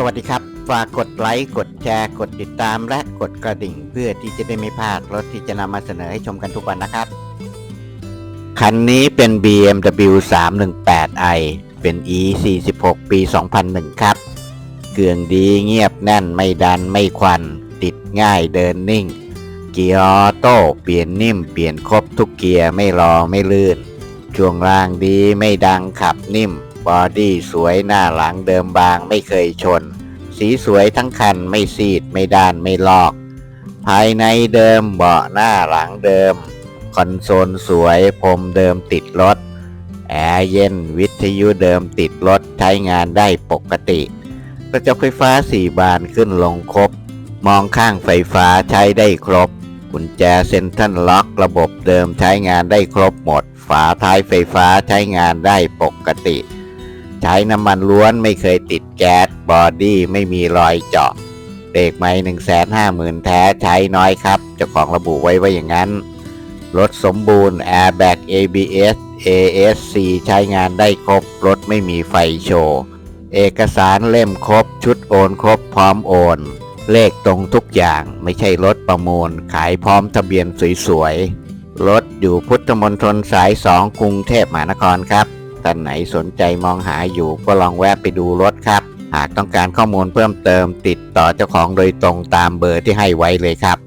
สวัสดีครับ ฝากกดไลค์ กดแชร์ กดติดตามและกดกระดิ่ง เพื่อที่จะได้ไม่พลาดรถที่จะนำมาเสนอให้ชมกันทุกวันนะครับ คันนี้เป็น BMW 318i เป็น E 46 ปี 2001 ครับ เกืองดีเงียบแน่นไม่ดันไม่ควัน ติดง่ายเดินนิ่ง เกียร์ออโต้เปลี่ยนนิ่มเปลี่ยนครบทุกเกียร์ไม่รอไม่ลื่น ช่วงล่างดีไม่ดังขับนิ่ม บอดี้สวยหน้าหลังเดิมบางไม่เคยชน สีสวยทั้งคันไม่ซีดไม่ด้านไม่ลอก ภายในเดิมเบาะหน้าหลังเดิม คอนโซลสวยพรมเดิมติดรถ แอร์เย็นวิทยุเดิมติดรถใช้งานได้ปกติกระจกไฟฟ้าสี่บานขึ้นลงครบ มองข้างไฟฟ้าใช้ได้ครบ กุญแจเซ็นทรัลล็อกระบบเดิมใช้งานได้ครบหมด ฝาท้ายไฟฟ้าใช้งานได้ปกติ ช้น้ำมันล้วนไม่เคยติดแก๊สบอดี้ไม่มีรอยเจาะเบรกไม่หนึ่งแสนห้าหมื่นแท้ใช้น้อยครับ เจ้าของระบุไว้ว่าอย่างนั้น รถสมบูรณ์ Airbag ABS ASC ใช้งานได้ครบ รถไม่มีไฟโชว์ เอกสารเล่มครบ ชุดโอนครบพร้อมโอน เลขตรงทุกอย่างไม่ใช่รถประมูล ขายพร้อมทะเบียนสวยๆ รถอยู่พุทธมณฑลสายสองกรุงเทพมหานครครับ ท่านไหนสนใจมองหาอยู่ก็ลองแวะไปดูรถครับ หากต้องการข้อมูลเพิ่มเติมติดต่อเจ้าของโดยตรงตามเบอร์ที่ให้ไว้เลยครับ